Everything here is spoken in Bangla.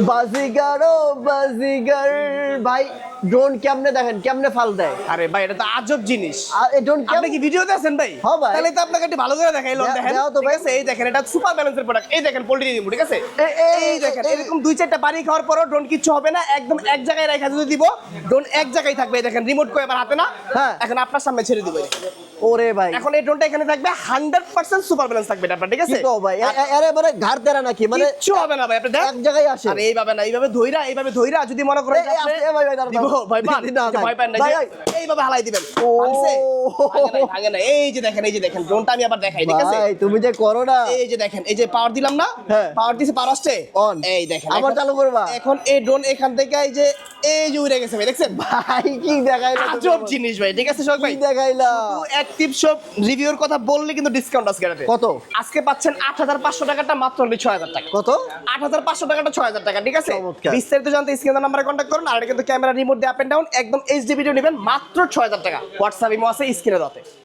বাজিগার ও বাজিগার। ভাই ড্রোন কেমনে দেখেন? কেমনে ফাল দেয়? আরে ভাই এটা তো আজব জিনিস। এই ড্রোন আপনি কি ভিডিওতে আছেন ভাই? হ্যাঁ ভাই। তাহলে তো আপনাকে একটু ভালো করে দেখাইলাম দে- দেখেন। তো ভাই। এই দেখেন এটা সুপার ব্যালেন্সের প্রোডাক্ট এই দেখেন পোল্ট্রি ঠিক আছে? এই দেখেন এরকম দুই চারটা বাড়ি খাওয়ার পরও ড্রোন কিচ্ছু হবে না একদম এক জায়গায় রেখে যদি দিব ড্রোন এক জায়গায় থাকবে এই দেখেন রিমোট করে আবার হাতে না। হ্যাঁ। এখন আপনার সামনে ছেড়ে দিব। ওরে ভাই। এখন এই ড্রোনটা এখানে থাকবে হান্ড্রেড পার্সেন্ট সুপার ব্যালেন্স থাকবে এটা ঠিক আছে? কও ভাই? এ- মানে ঘাড় তেরা নাকি? মানে কিচ্ছু হবে না ভাই আপনি এক জায়গায় আসে। আরে এইভাবে না এইভাবে ধইরা এইভাবে ধইরা যদি মনে করেন এই ভাই, ভাই, দিব না, ভাই। ভয় না ভাই, এইভাবে হালাই দিবেন? ভাঙে নাই। এই যে দেখেন এই যে দেখেন ড্রোনটা আমি আবার দেখাই ঠিক আছে? ভাই তুমি যে করো না এই যে দেখেন এই যে পাওয়ার দিলাম না? হ্যাঁ। পাওয়ার দিছে পাওয়ার আসছে? On। এই দেখেন আবার চালু করবা? এখন এই ড্রোন এখান থেকে এই যে এই যে উড়ে গেছে ভাই দেখছেন? ভাই কি দেখাইলা আজব জিনিস ভাই ঠিক আছে শোক ভাই কি দেখাইলা? অ্যাক্টিভ সব রিভিউর কথা বললে কিন্তু ডিসকাউন্ট আজকে কত? আজকে পাচ্ছেন আট হাজার পাঁচশো টাকাটা মাত্র ছয় হাজার টাকা। কত? আট হাজার পাঁচশো টাকাটা ছয় হাজার টাকা ঠিক আছে। বিস্তারিত জানতে স্ক্রিন নাম্বারে কন্ট্যাক্ট করুন আর এটা কিন্তু ক্যামেরা রিমোট দিয়ে আপ এন্ড ডাউন একদম এইচডি ভিডিও নেবেন মাত্র ছয় হাজার টাকা। হোয়াটসঅ্যাপ ইমো আছে স্ক্রিনে দাতে